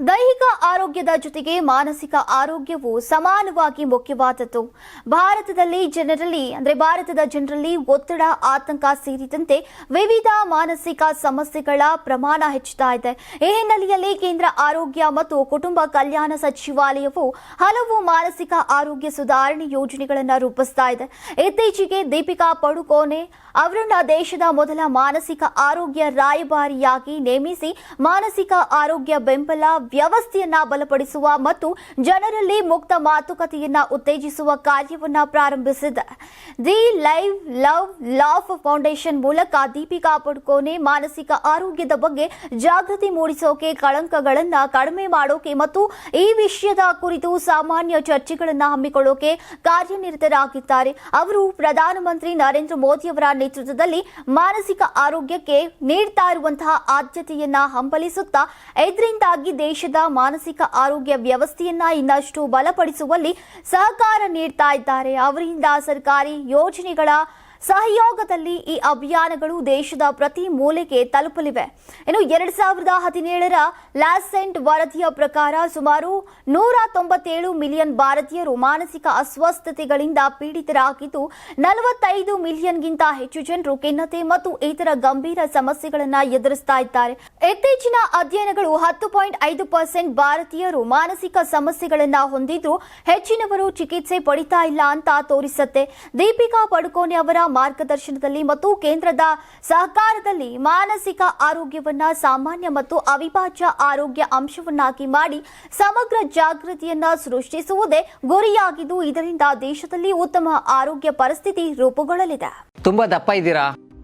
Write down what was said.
ದೈಹಿಕ ಆರೋಗ್ಯದ ಜೊತೆಗೆ ಮಾನಸಿಕ ಆರೋಗ್ಯವು ಸಮಾನವಾಗಿ ಮುಖ್ಯವಾದದ್ದು. ಭಾರತದಲ್ಲಿ ಜನರಲ್ಲಿ, ಅಂದರೆ ಭಾರತದ ಜನರಲ್ಲಿ ಒತ್ತಡ, ಆತಂಕ ಸೇರಿದಂತೆ ವಿವಿಧ ಮಾನಸಿಕ ಸಮಸ್ಯೆಗಳ ಪ್ರಮಾಣ ಹೆಚ್ಚುತ್ತಾ ಇದೆ. ಈ ಹಿನ್ನೆಲೆಯಲ್ಲಿ ಕೇಂದ್ರ ಆರೋಗ್ಯ ಮತ್ತು ಕುಟುಂಬ ಕಲ್ಯಾಣ ಸಚಿವಾಲಯವು ಹಲವು ಮಾನಸಿಕ ಆರೋಗ್ಯ ಸುಧಾರಣೆ ಯೋಜನೆಗಳನ್ನು ರೂಪಿಸ್ತಾ ಇದೆ. ಇತ್ತೀಚೆಗೆ ದೀಪಿಕಾ ಪಡುಕೋನೆ ಅವರನ್ನ ದೇಶದ ಮೊದಲ ಮಾನಸಿಕ ಆರೋಗ್ಯ ರಾಯಭಾರಿಯಾಗಿ ನೇಮಿಸಿ ಮಾನಸಿಕ ಆರೋಗ್ಯ ಬೆಂಬಲ ವ್ಯವಸ್ಥೆಯನ್ನ ಬಲಪಡಿಸುವ ಮತ್ತು ಜನರಲ್ಲಿ ಮುಕ್ತ ಮಾತುಕತೆಯನ್ನ ಉತ್ತೇಜಿಸುವ ಕಾರ್ಯವನ್ನ ಪ್ರಾರಂಭಿಸಿದೆ. The live love laugh foundation ಮೂಲಕ ದೀಪಿಕಾ ಪಡುಕೋನೆ ಮಾನಸಿಕ ಆರೋಗ್ಯದ ಬಗ್ಗೆ ಜಾಗೃತಿ ಮೂಡಿಸೋಕೆ ಕಳಂಕಗಳನ್ನ ಕಡಿಮೆ ಮಾಡೋಕೆ ಮತ್ತು ಈ ವಿಷಯದ ಕುರಿತು ಸಾಮಾನ್ಯ ಚರ್ಚೆಗಳನ್ನ ಹಮ್ಮಿಕೊಳ್ಳೋಕೆ ಕಾರ್ಯನಿರತರಾಗಿದ್ದಾರೆ. ಅವರು ಪ್ರಧಾನಮಂತ್ರಿ ನರೇಂದ್ರ ಮೋದಿಯವರ ನೇತೃತ್ವದಲ್ಲಿ ಮಾನಸಿಕ ಆರೋಗ್ಯಕ್ಕೆ ನೀಡ್ತಾ ಇರುವಂತಹ ಆದ್ಯತೆಯನ್ನ ಹಂಬಲಿಸುತ್ತಾ ಇದರಿಂದಾಗಿ ದೇಶದ ಮಾನಸಿಕ ಆರೋಗ್ಯ ವ್ಯವಸ್ಥೆಯನ್ನ ಇನ್ನಷ್ಟು ಬಲಪಡಿಸುವಲ್ಲಿ ಸಹಕಾರ ನೀಡ್ತಾ ಇದ್ದಾರೆ. ಅವರಿಂದ ಸರ್ಕಾರಿ ಯೋಜನೆಗಳ ಸಹಯೋಗದಲ್ಲಿ ಈ ಅಭಿಯಾನಗಳು ದೇಶದ ಪ್ರತಿ ಮೂಲೆಗೆ ತಲುಪಲಿವೆ. ಇನ್ನು ಎರಡ್ ಸಾವಿರದ ಹದಿನೇಳರ ಲ್ಯಾಸೆಂಟ್ ವರದಿಯ ಪ್ರಕಾರ ಸುಮಾರು ನೂರ ತೊಂಬತ್ತೇಳು ಮಿಲಿಯನ್ ಭಾರತೀಯರು ಮಾನಸಿಕ ಅಸ್ವಸ್ಥತೆಗಳಿಂದ ಪೀಡಿತರಾಗಿದ್ದು, ನಲವತ್ತೈದು ಮಿಲಿಯನ್ಗಿಂತ ಹೆಚ್ಚು ಜನರು ಖಿನ್ನತೆ ಮತ್ತು ಇತರ ಗಂಭೀರ ಸಮಸ್ಯೆಗಳನ್ನು ಎದುರಿಸ್ತಾ ಇದ್ದಾರೆ. ಇತ್ತೀಚಿನ ಅಧ್ಯಯನಗಳು ಹತ್ತು ಪಾಯಿಂಟ್ ಐದು ಪರ್ಸೆಂಟ್ ಭಾರತೀಯರು ಮಾನಸಿಕ ಸಮಸ್ಯೆಗಳನ್ನು ಹೊಂದಿದ್ದು, ಹೆಚ್ಚಿನವರು ಚಿಕಿತ್ಸೆ ಪಡಿತಾ ಇಲ್ಲ ಅಂತ ತೋರಿಸುತ್ತೆ. ದೀಪಿಕಾ ಪಡುಕೋನೆ ಅವರ ಮಾರ್ಗದರ್ಶನದಲ್ಲಿ ಮತ್ತು ಕೇಂದ್ರದ ಸಹಕಾರದಲ್ಲಿ ಮಾನಸಿಕ ಆರೋಗ್ಯವನ್ನ ಸಾಮಾನ್ಯ ಮತ್ತು ಅವಿಭಾಜ್ಯ ಆರೋಗ್ಯ ಅಂಶವನ್ನಾಗಿ ಮಾಡಿ ಸಮಗ್ರ ಜಾಗೃತಿಯನ್ನ ಸೃಷ್ಟಿಸುವುದೇ ಗುರಿಯಾಗಿದ್ದು ಇದರಿಂದ ದೇಶದಲ್ಲಿ ಉತ್ತಮ ಆರೋಗ್ಯ ಪರಿಸ್ಥಿತಿ ರೂಪುಗೊಳ್ಳಲಿದೆ. ತುಂಬಾ ದಪ್ಪ ಇದ್ದೀರಾ?